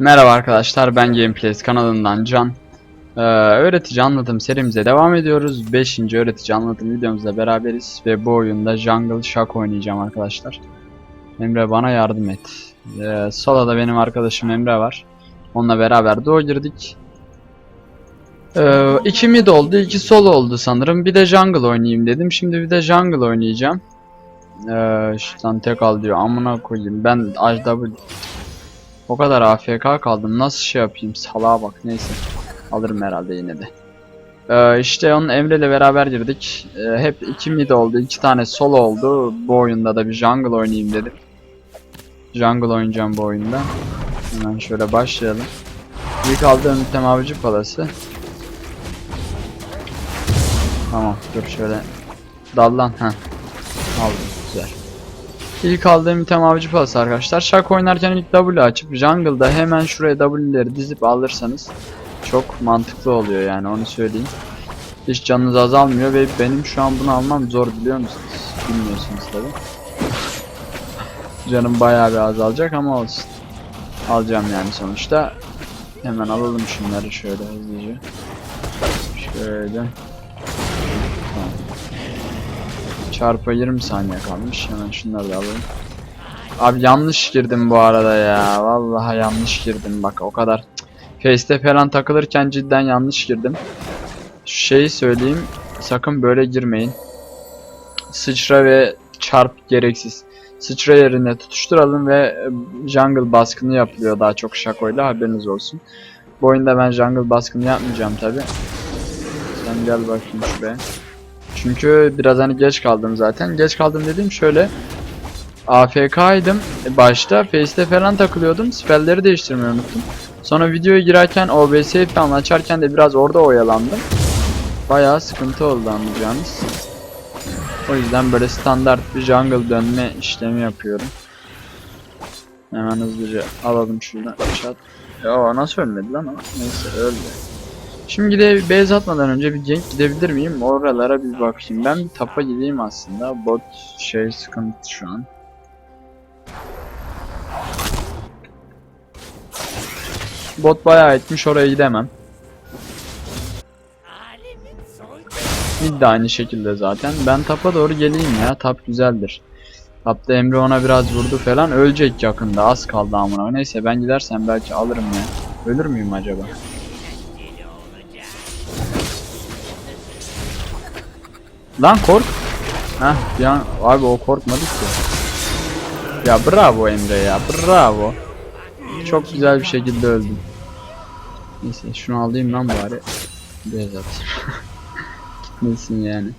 Merhaba arkadaşlar ben Gameplays kanalından Can. Ee, öğretici anlatım serimize devam ediyoruz. 5. öğretici anlatım videomuzda beraberiz ve bu oyunda Jungle Shock oynayacağım arkadaşlar. Emre bana yardım et. Ee, Sola'da benim arkadaşım Emre var. Onunla beraber doğu girdik. Ee, iki mid oldu, iki solo oldu sanırım. Bir de jungle oynayayım dedim. Şimdi bir de jungle oynayacağım. Ee, şuradan tek al diyor. Amına koyayım. Ben HW o kadar AFK kaldım. Nasıl şey yapayım? Salağa bak. Neyse. Alırım herhalde yine de. Ee, işte onun Emre ile beraber girdik. Ee, hep iki mid oldu. iki tane solo oldu. Bu oyunda da bir jungle oynayayım dedim. Jungle oynayacağım bu oyunda. Hemen şöyle başlayalım. İlk aldığım item avcı palası. Tamam dur şöyle. Dallan. Heh. Aldım. İlk aldığım item avcı palası arkadaşlar. Şak oynarken ilk W açıp jungle'da hemen şuraya W'leri dizip alırsanız çok mantıklı oluyor yani onu söyleyeyim. Hiç canınız azalmıyor ve benim şu an bunu almam zor biliyor musunuz? Bilmiyorsunuz tabi. Canım bayağı bir azalacak ama olsun. Alacağım yani sonuçta. Hemen alalım şunları şöyle hızlıca. Şöyle. Çarpa 20 saniye kalmış. Hemen şunları da alalım. Abi yanlış girdim bu arada ya. Vallahi yanlış girdim bak o kadar. Face'te falan takılırken cidden yanlış girdim. Şu şeyi söyleyeyim. Sakın böyle girmeyin. Sıçra ve çarp gereksiz. Sıçra yerine tutuşturalım ve e, jungle baskını yapılıyor daha çok şakoyla haberiniz olsun. Bu oyunda ben jungle baskını yapmayacağım tabi. Sen gel bakayım şuraya. Çünkü biraz hani geç kaldım zaten. Geç kaldım dediğim şöyle. AFK'ydım başta. Face'te falan takılıyordum. Spellleri değiştirmeyi unuttum. Sonra videoya girerken OBS'yi falan açarken de biraz orada oyalandım. Bayağı sıkıntı oldu anlayacağınız. O yüzden böyle standart bir jungle dönme işlemi yapıyorum. Hemen hızlıca alalım şuradan. Şat. Ya nasıl ölmedi lan o? Neyse öldü. Şimdi gide base atmadan önce bir gank gidebilir miyim? Oralara bir bakayım. Ben bir tapa gideyim aslında. Bot şey sıkıntı şu an. Bot bayağı etmiş oraya gidemem. Mid de aynı şekilde zaten. Ben tapa doğru geleyim ya. Tap güzeldir. Tapta Emre ona biraz vurdu falan. Ölecek yakında. Az kaldı amına. Neyse ben gidersem belki alırım ya. Ölür müyüm acaba? Lan kork. Heh an abi o korkmadı ki. Ya bravo Emre ya bravo. Çok güzel bir şekilde öldüm. Neyse şunu alayım lan bari. Biraz atayım. Gitmesin yani.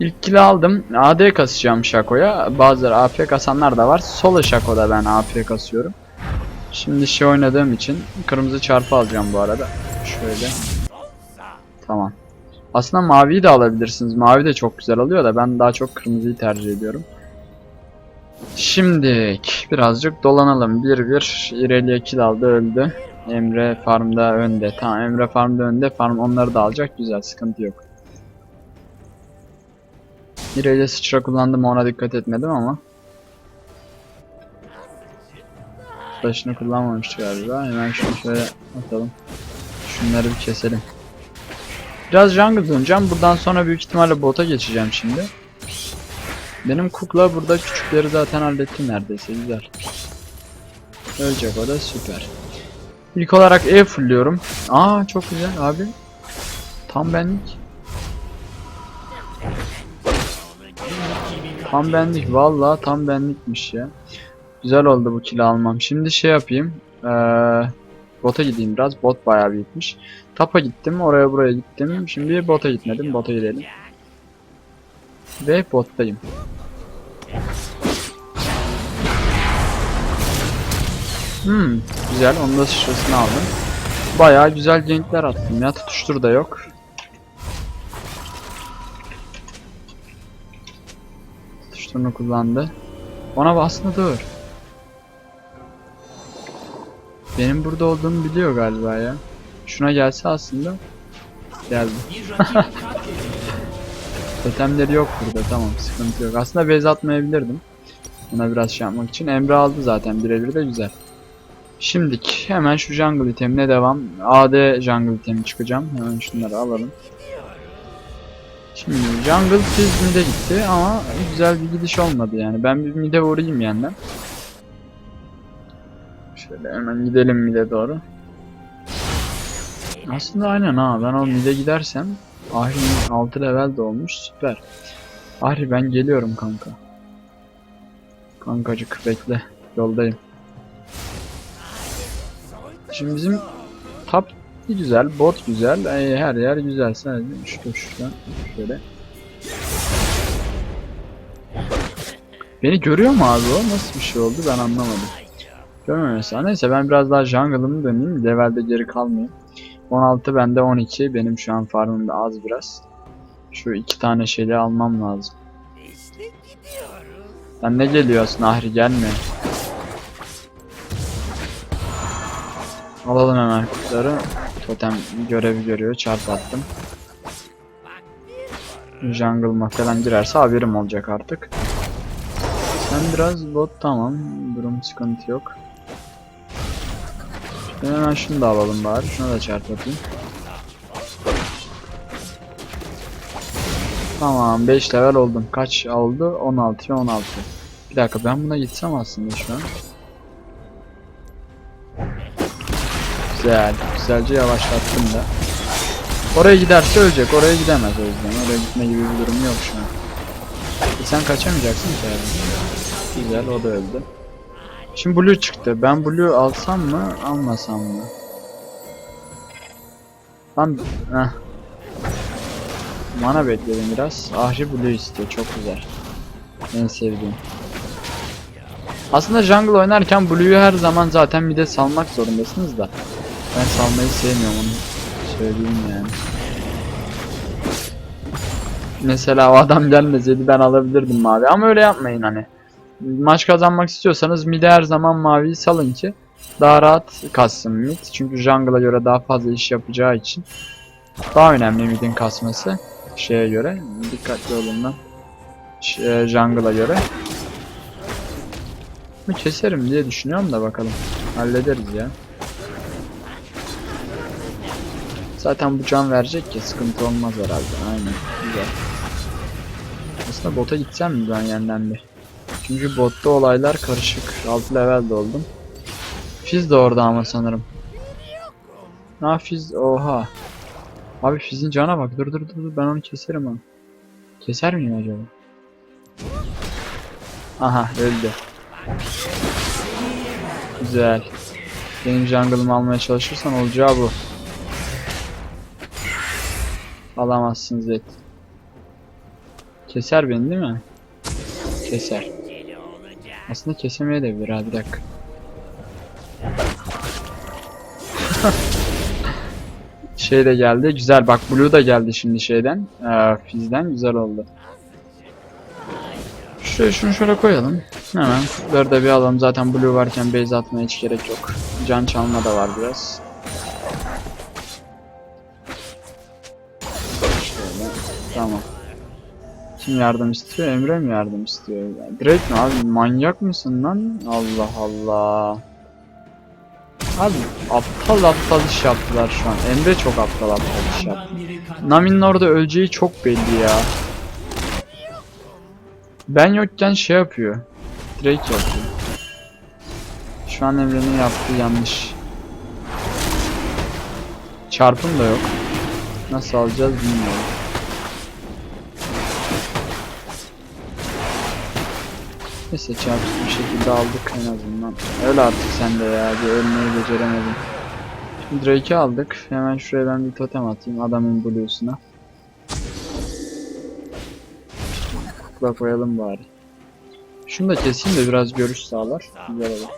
İlk kill aldım. AD kasacağım Shaco'ya. Bazıları AP kasanlar da var. Solo Shaco'da ben AP kasıyorum. Şimdi şey oynadığım için kırmızı çarpı alacağım bu arada. Şöyle. Tamam. Aslında maviyi de alabilirsiniz. Mavi de çok güzel alıyor da ben daha çok kırmızıyı tercih ediyorum. Şimdi birazcık dolanalım. 1-1 İrelia kill aldı öldü. Emre farmda önde. Tamam Emre farmda önde. Farm onları da alacak. Güzel sıkıntı yok. İrelia sıçra kullandım ona dikkat etmedim ama. Flash'ını kullanmamıştı galiba. Hemen şunu şöyle atalım. Şunları bir keselim. Biraz jungle döneceğim. Buradan sonra büyük ihtimalle bota geçeceğim şimdi. Benim kukla burada küçükleri zaten halletti neredeyse. Güzel. Ölecek o da süper. İlk olarak E fullüyorum. Aa çok güzel abi. Tam benlik. Tam benlik. Vallahi tam benlikmiş ya. Güzel oldu bu kilo almam. Şimdi şey yapayım. Ee, bota gideyim biraz. Bot bayağı büyükmüş. Tapa gittim. Oraya buraya gittim. Şimdi bota gitmedim. Bota gidelim. Ve bottayım. Hmm, güzel. Onu da şişesini aldım. Bayağı güzel gankler attım ya. Tutuştur da yok. Tutuşturunu kullandı. Ona bastı dur. Benim burada olduğumu biliyor galiba ya. Şuna gelse aslında. Geldi. Totemleri yok burada tamam sıkıntı yok. Aslında base atmayabilirdim. Ona biraz şey yapmak için. Emre aldı zaten birebir de güzel. Şimdik hemen şu jungle itemine devam. AD jungle itemi çıkacağım. Hemen şunları alalım. Şimdi jungle mid'e gitti ama güzel bir gidiş olmadı yani. Ben bir mid'e vurayım yandan. Şöyle hemen gidelim mid'e doğru. Aslında aynen ha ben o mid'e gidersem Ahri'nin 6 level de olmuş süper. Ahri ben geliyorum kanka. Kankacık bekle yoldayım. Şimdi bizim top güzel, bot güzel, e, her yer güzel. Sadece şu şuradan şöyle. Beni görüyor mu abi o? Nasıl bir şey oldu ben anlamadım. Görmüyor mesela. Neyse ben biraz daha jungle'ımı döneyim. Levelde geri kalmayayım. 16 bende 12. Benim şu an farmımda az biraz. Şu iki tane şeyi almam lazım. Sen ne geliyorsun Ahri gelme. Alalım hemen kurtları. Totem görevi görüyor. Çarp attım. Jungle'ma falan girerse haberim olacak artık. Sen biraz bot tamam. Durum sıkıntı yok. Hemen şunu da alalım bari. Şuna da çarp atayım. Tamam 5 level oldum. Kaç oldu? 16 16. Bir dakika ben buna gitsem aslında şu an. Güzel. Güzelce yavaşlattım da. Oraya giderse ölecek. Oraya gidemez o yüzden. Oraya gitme gibi bir durum yok şu an. E sen kaçamayacaksın ki. Güzel o da öldü. Şimdi blue çıktı. Ben blue alsam mı almasam mı? Lan heh. Mana bekledim biraz. Ahri blue istiyor. Çok güzel. En sevdiğim. Aslında jungle oynarken blue'yu her zaman zaten mid'e salmak zorundasınız da. Ben salmayı sevmiyorum onu söyleyeyim yani. Mesela o adam gelmeseydi ben alabilirdim mavi ama öyle yapmayın hani. Maç kazanmak istiyorsanız mid'e her zaman maviyi salın ki daha rahat kassın mid. Çünkü jungle'a göre daha fazla iş yapacağı için daha önemli mid'in kasması şeye göre. Dikkatli olun lan. Ş- Jungle'a göre. Bu keserim diye düşünüyorum da bakalım. Hallederiz ya. Zaten bu can verecek ki sıkıntı olmaz herhalde. Aynen. Güzel. Aslında bota gitsem mi ben yeniden bir? Çünkü botta olaylar karışık. 6 level de oldum. Fizz de orada ama sanırım. Ha Fizz oha. Abi Fizz'in cana bak. Dur dur dur dur ben onu keserim ha. Keser miyim acaba? Aha öldü. Güzel. Benim jungle'ımı almaya çalışırsan olacağı bu. Alamazsın Zed. Keser beni değil mi? Keser. Aslında kesemeye de bilir ha bir dakika. şey de geldi. Güzel bak Blue da geldi şimdi şeyden. Ee, Fizz'den güzel oldu. Şuraya şunu şöyle koyalım. Hemen kurtları da bir alalım. Zaten Blue varken base atmaya hiç gerek yok. Can çalma da var biraz. Şöyle. Tamam. Kim yardım istiyor? Emre mi yardım istiyor? Ya direkt mi abi? Manyak mısın lan? Allah Allah. Abi aptal aptal iş yaptılar şu an. Emre çok aptal aptal iş yaptı. Nami'nin orada öleceği çok belli ya. Ben yokken şey yapıyor. Drake yapıyor. Şu an Emre'nin yaptığı yanlış. Çarpım da yok. Nasıl alacağız bilmiyorum. Neyse çarpsız bir şekilde aldık en azından. Öyle artık sen de ya. Bir ölmeyi beceremedin. Şimdi Drake'i aldık. Hemen şuraya ben bir totem atayım adamın blue'suna. Kukla koyalım bari. Şunu da keseyim de biraz görüş sağlar. Güzel olur.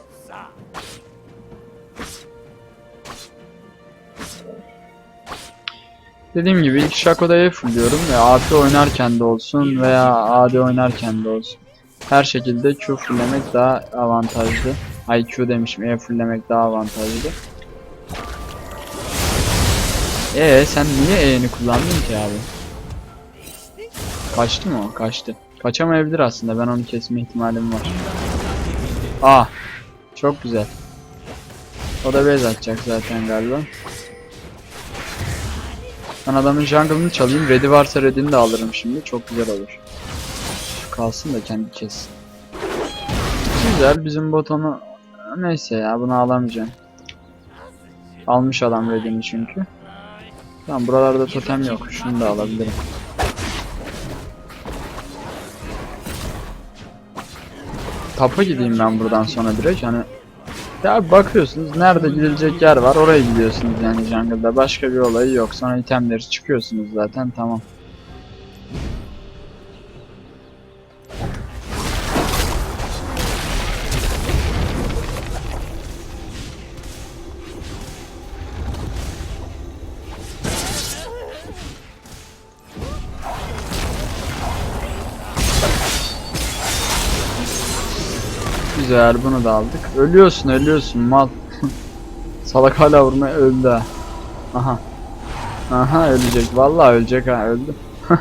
Dediğim gibi ilk Shaco'da fullüyorum ve AP oynarken de olsun veya AD oynarken de olsun. Her şekilde Q fulllemek daha avantajlı. IQ demişim, E fulllemek daha avantajlı. Ee sen niye E'ni kullandın ki abi? Kaçtı mı o? Kaçtı. Kaçamayabilir aslında. Ben onu kesme ihtimalim var. Ah. Çok güzel. O da base atacak zaten galiba. Ben adamın jungle'ını çalayım. Red'i varsa Red'ini de alırım şimdi. Çok güzel olur. Kalsın da kendi kessin. Güzel bizim botonu neyse ya bunu alamayacağım. Almış adam Red'ini çünkü. Tamam buralarda totem yok. Şunu da alabilirim. Tapa gideyim ben buradan sonra direkt hani ya bakıyorsunuz nerede gidilecek yer var oraya gidiyorsunuz yani jungle'da başka bir olayı yok sonra itemleri çıkıyorsunuz zaten tamam. Güzel bunu da aldık. Ölüyorsun ölüyorsun mal. Salak hala vurmaya öldü ha. Aha. Aha ölecek. Vallahi ölecek ha öldü.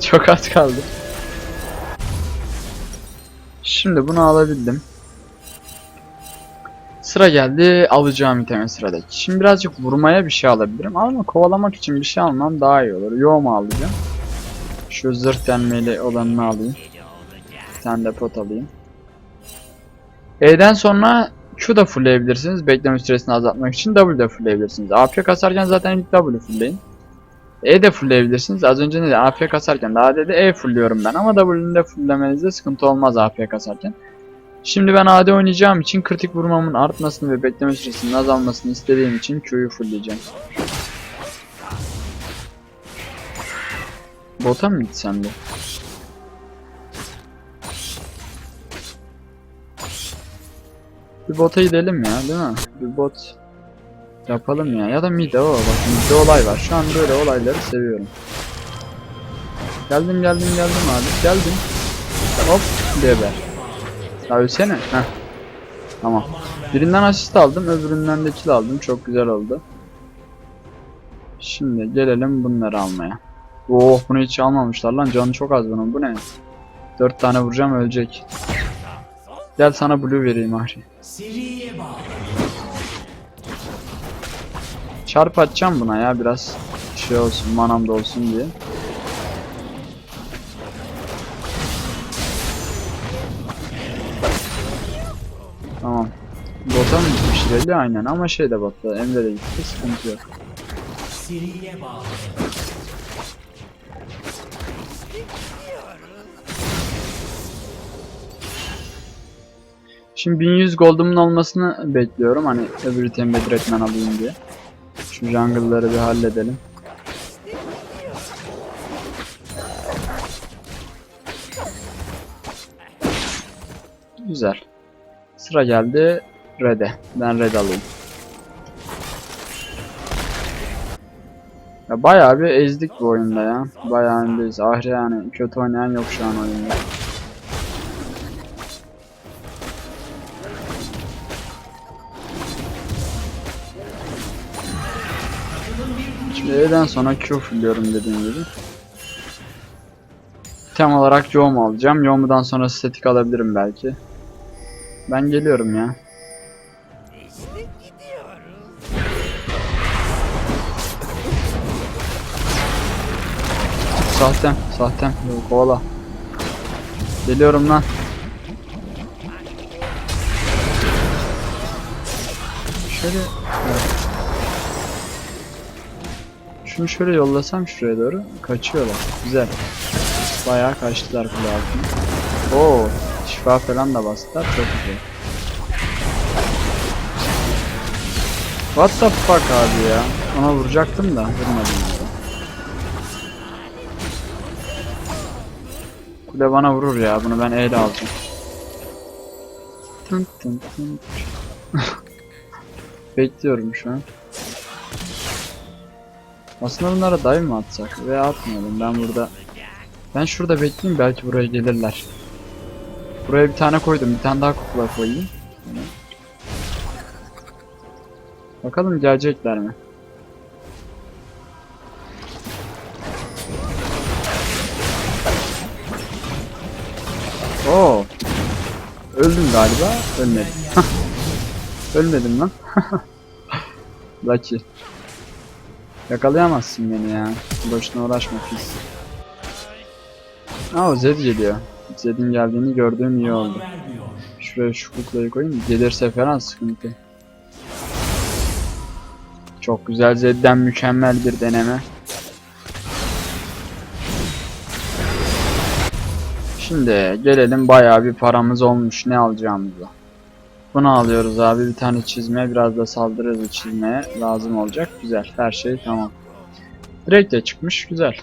Çok az kaldı. Şimdi bunu alabildim. Sıra geldi alacağım iteme sıradaki. Şimdi birazcık vurmaya bir şey alabilirim ama kovalamak için bir şey almam daha iyi olur. Yoğumu alacağım. Şu zırh denmeli olanını alayım. Bir tane de pot alayım. E'den sonra Q da fullleyebilirsiniz. Bekleme süresini azaltmak için W de fullleyebilirsiniz. AP kasarken zaten ilk W fullleyin. E de fullleyebilirsiniz. Az önce ne de AP kasarken daha dedi E fullliyorum ben ama W'nin de fulllemenizde sıkıntı olmaz AP kasarken. Şimdi ben AD oynayacağım için kritik vurmamın artmasını ve bekleme süresinin azalmasını istediğim için Q'yu fullleyeceğim. Bota mı gitsem de? Bir bota gidelim ya değil mi? Bir bot yapalım ya. Ya da mid'e o bak mid'de olay var. Şu an böyle olayları seviyorum. Geldim geldim geldim abi. Geldim. Hop geber. Ya ölsene. Heh. Tamam. Birinden asist aldım. Öbüründen de kill aldım. Çok güzel oldu. Şimdi gelelim bunları almaya. Oh bunu hiç almamışlar lan. Canı çok az bunun. Bu ne? 4 tane vuracağım ölecek. Gel sana blue vereyim Ahri. Çarp atacağım buna ya biraz şey olsun manam da olsun diye. Tamam. Bota mı gitmiş? Aynen ama şey de botta. Emre de gitti. Sıkıntı yok. Şimdi 1100 goldumun olmasını bekliyorum. Hani öbür itemi direktmen alayım diye. Şu jungle'ları bir halledelim. Güzel. Sıra geldi Red'e. Ben Red alayım. Ya bayağı bir ezdik bu oyunda ya. Bayağı öndeyiz. Ahri yani kötü oynayan yok şu an oyunda. E'den sonra Q fulluyorum dediğim gibi. Tem olarak Yoğum alacağım. Yoğum'dan sonra statik alabilirim belki. Ben geliyorum ya. Sahtem, sahtem. Yok, kovala. Geliyorum lan. Şöyle... Evet. Şunu şöyle yollasam şuraya doğru. Kaçıyorlar. Güzel. Bayağı kaçtılar kule altına. Oo, şifa falan da bastılar. Çok güzel. What the fuck abi ya? Ona vuracaktım da vurmadım. ya. Kule bana vurur ya. Bunu ben eyle alacağım. Tın tın tın. Bekliyorum şu an. Aslında bunlara dive mı atsak? Ve atmayalım. Ben burada... Ben şurada bekleyeyim belki buraya gelirler. Buraya bir tane koydum. Bir tane daha kukla koyayım. Bakalım gelecekler mi? Oo. Öldüm galiba. Ölmedim. Ölmedim lan. Lucky. Yakalayamazsın beni ya. Boşuna uğraşma pis. Aa Zed geliyor. Zed'in geldiğini gördüğüm iyi oldu. Şuraya şu kuklayı koyayım. Gelirse falan sıkıntı. Çok güzel Zed'den mükemmel bir deneme. Şimdi gelelim bayağı bir paramız olmuş ne alacağımıza. Bunu alıyoruz abi bir tane çizme biraz da saldırı hızı çizmeye lazım olacak. Güzel her şey tamam. Direkt de çıkmış güzel.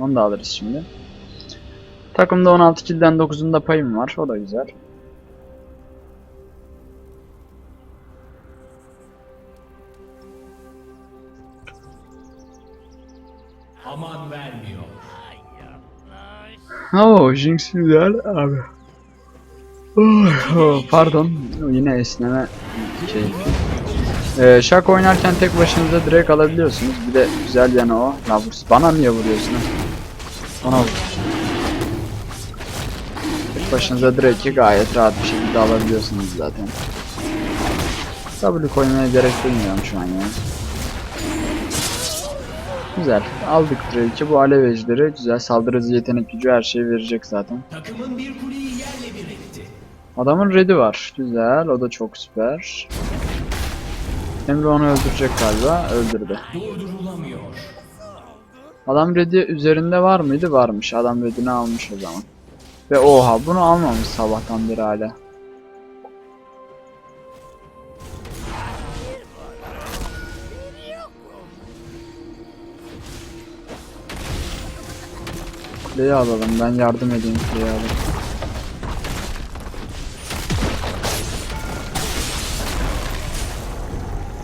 Onu da alırız şimdi. Takımda 16 kilden 9'unda payım var o da güzel. Aman vermiyor. Oo Jinx güzel abi. Oh, oh, pardon yine esneme şey. Ee, şak oynarken tek başınıza direkt alabiliyorsunuz. Bir de güzel yanı o. Vur- bana niye vuruyorsun? ha? Ona vur. Tek başınıza direkt'i gayet rahat bir şekilde alabiliyorsunuz zaten. W koymaya gerek duymuyorum şu an ya. Güzel. Aldık Drake'i. Bu alev ejderi güzel. Saldırı yetenek gücü her şeyi verecek zaten. Takımın bir kuleyi. Adamın red'i var. Güzel. O da çok süper. Emre onu öldürecek galiba. Öldürdü. Adam red'i üzerinde var mıydı? Varmış. Adam red'ini almış o zaman. Ve oha bunu almamış sabahtan beri hala. Kuleyi alalım. Ben yardım edeyim kuleyi alalım.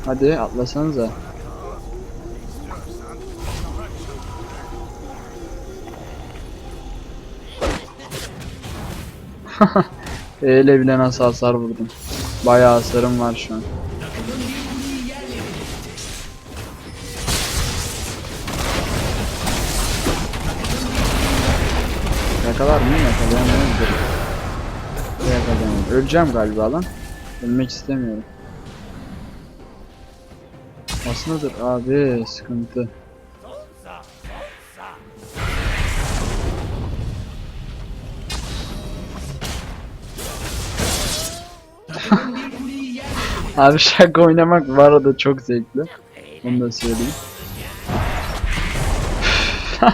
Hadi atlasanıza. E ile bile nasıl hasar vurdum. Bayağı hasarım var şu an. Yakalar mı? Yakalayamıyordur. Yakalayamıyorum. Öleceğim galiba lan. Ölmek istemiyorum. Aslındadır abi sıkıntı. Abi şaka oynamak bu arada çok zevkli. Onu da söyleyeyim.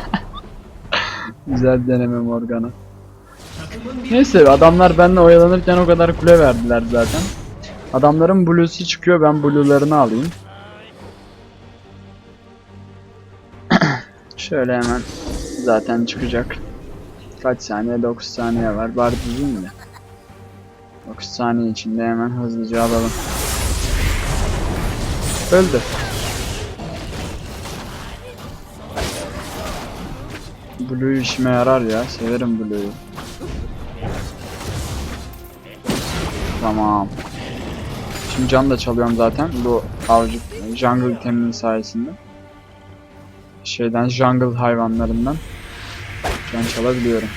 Güzel deneme Morgana. Neyse adamlar benimle oyalanırken o kadar kule verdiler zaten. Adamların blue'su çıkıyor ben blue'larını alayım. Şöyle hemen zaten çıkacak. Kaç saniye? 9 saniye var. Bari düzeyim de. 9 saniye içinde hemen hızlıca alalım. Öldü. Blue işime yarar ya. Severim Blue'yu. Tamam. Şimdi can da çalıyorum zaten. Bu avcı jungle iteminin sayesinde. Şeyden jungle hayvanlarından can çalabiliyorum.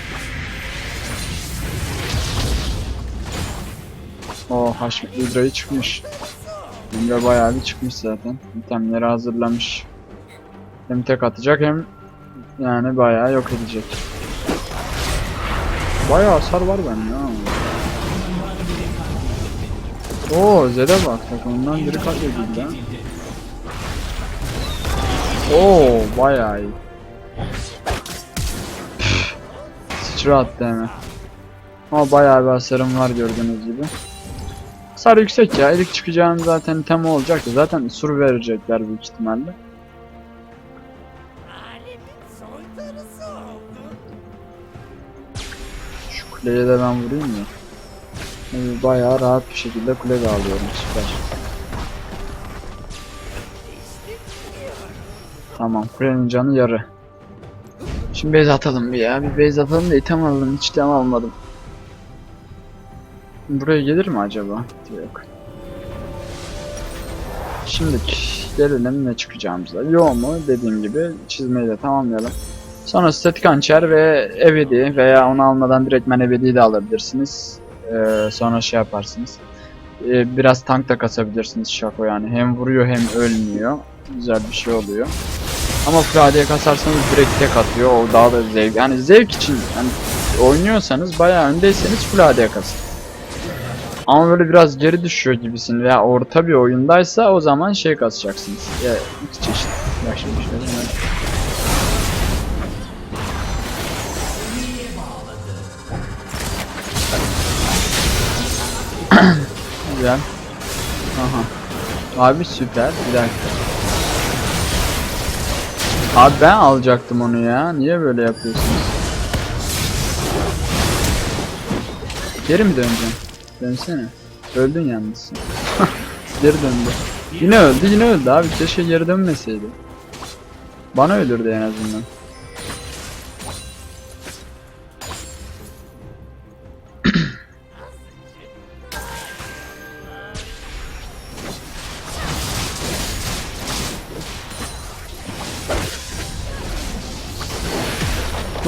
O Haşmet Hydra'yı çıkmış. Bunda bayağı bir çıkmış zaten. İtemleri hazırlamış. Hem tek atacak hem yani bayağı yok edecek. Bayağı hasar var bende ha. Oo Zed'e bak takımından biri katledildi ha. Oo bayağı iyi. Sıçra attı hemen. Ama bayağı bir hasarım var gördüğünüz gibi. Hasar yüksek ya. İlk çıkacağım zaten tema olacaktı. Zaten sur verecekler büyük ihtimalle. Şu kuleye de ben vurayım ya. Yani bayağı rahat bir şekilde kule de alıyorum. Süper. Tamam. Kulenin canı yarı. Şimdi base atalım bir ya. Bir base atalım da item alalım. Hiç item almadım. Buraya gelir mi acaba? Yok. Şimdi gelelim ne çıkacağımıza. Yo mu dediğim gibi çizmeyi de tamamlayalım. Sonra statik hançer ve ebedi veya onu almadan direktmen ebedi de alabilirsiniz. Ee, sonra şey yaparsınız. e, biraz tank da kasabilirsiniz Şako yani. Hem vuruyor hem ölmüyor. Güzel bir şey oluyor. Ama AD kasarsanız direkt tek atıyor. O daha da zevk. Yani zevk için yani oynuyorsanız bayağı öndeyseniz AD kasın. Ama böyle biraz geri düşüyor gibisin veya orta bir oyundaysa o zaman şey kasacaksınız. Ya iki çeşit. Bak hemen. Güzel. Aha. Abi süper. Bir dakika. Abi ben alacaktım onu ya. Niye böyle yapıyorsunuz? Geri mi döneceğim? Dönsene. Öldün yalnız. geri döndü. Yine öldü yine öldü abi. Keşke geri dönmeseydi. Bana ölürdü en azından.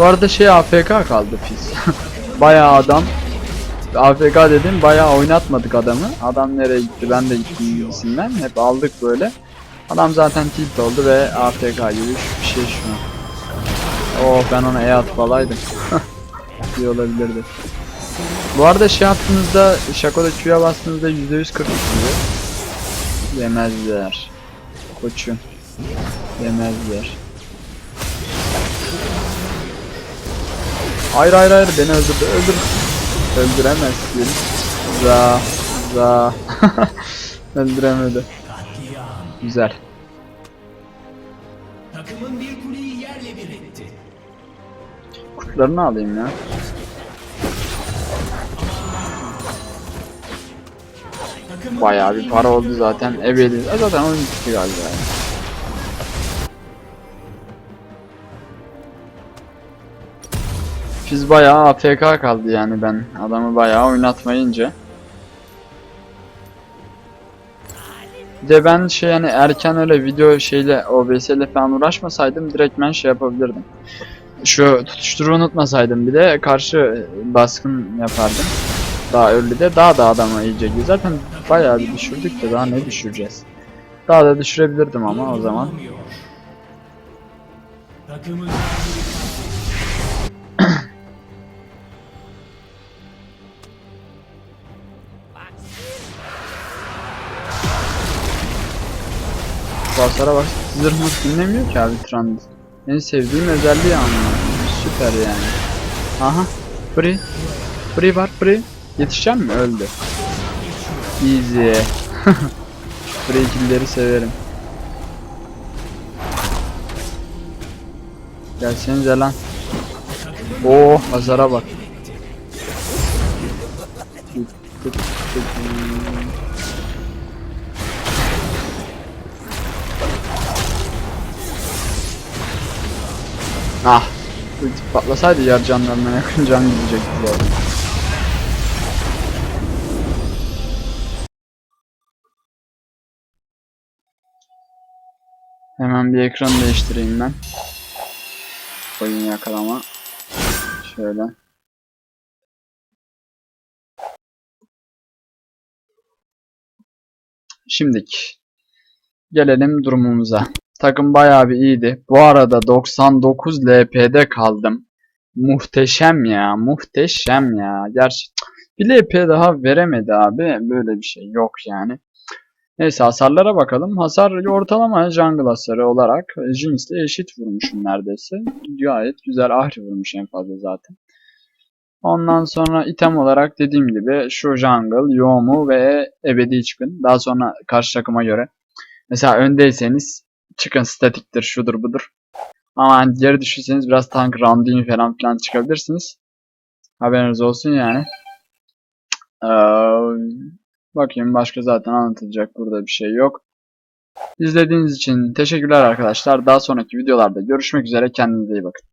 Bu arada şey AFK kaldı pis. bayağı adam. AFK dedim bayağı oynatmadık adamı. Adam nereye gitti ben de gittim gibisinden. Hep aldık böyle. Adam zaten tilt oldu ve AFK gibi bir şey şu an. Oh ben ona E atıp alaydım. İyi olabilirdi. Bu arada şey yaptığınızda Shaco'da Q'ya bastığınızda %100 40 diyor. Yemezler. Koçum. Yemezler. Hayır hayır hayır beni öldürdü öldür. Öldüremezsin. Za za. Öldüremedi. Güzel. Takımın bir kuleyi yerle bir etti. Kurtlarını alayım ya. Bayağı bir para oldu zaten. Ebedi. E Zaten oyun bitti galiba. ya. Biz bayağı AFK kaldı yani ben adamı bayağı oynatmayınca. De ben şey yani erken öyle video şeyle OBS ile falan uğraşmasaydım direkt ben şey yapabilirdim. Şu tutuşturu unutmasaydım bir de karşı baskın yapardım. Daha de daha da adama iyice. Zaten bayağı bir düşürdük de daha ne düşüreceğiz. Daha da düşürebilirdim ama o zaman. Takımın Basara bak zırhımız dinlemiyor ki abi Trand. En sevdiğim özelliği ama. Süper yani. Aha. Free. Free var free. Yetişeceğim mi? Öldü. Easy. free killleri severim. Gelsenize lan. Oo hasara bak. Ah. Ulti patlasaydı yer canlarına yakın can gidecekti zaten. Hemen bir ekran değiştireyim ben. Oyun yakalama. Şöyle. Şimdiki. Gelelim durumumuza. Takım bayağı bir iyiydi. Bu arada 99 LP'de kaldım. Muhteşem ya. Muhteşem ya. Gerçi bir LP daha veremedi abi. Böyle bir şey yok yani. Neyse hasarlara bakalım. Hasar ortalama jungle hasarı olarak Jinx'le eşit vurmuşum neredeyse. Gayet güzel ahri vurmuş en fazla zaten. Ondan sonra item olarak dediğim gibi şu jungle, Yomu ve ebedi çıkın. Daha sonra karşı takıma göre. Mesela öndeyseniz çıkın statiktir, şudur budur. Ama hani geri düşürseniz biraz tank rounding falan filan çıkabilirsiniz. Haberiniz olsun yani. Ee, bakayım başka zaten anlatılacak burada bir şey yok. İzlediğiniz için teşekkürler arkadaşlar. Daha sonraki videolarda görüşmek üzere. Kendinize iyi bakın.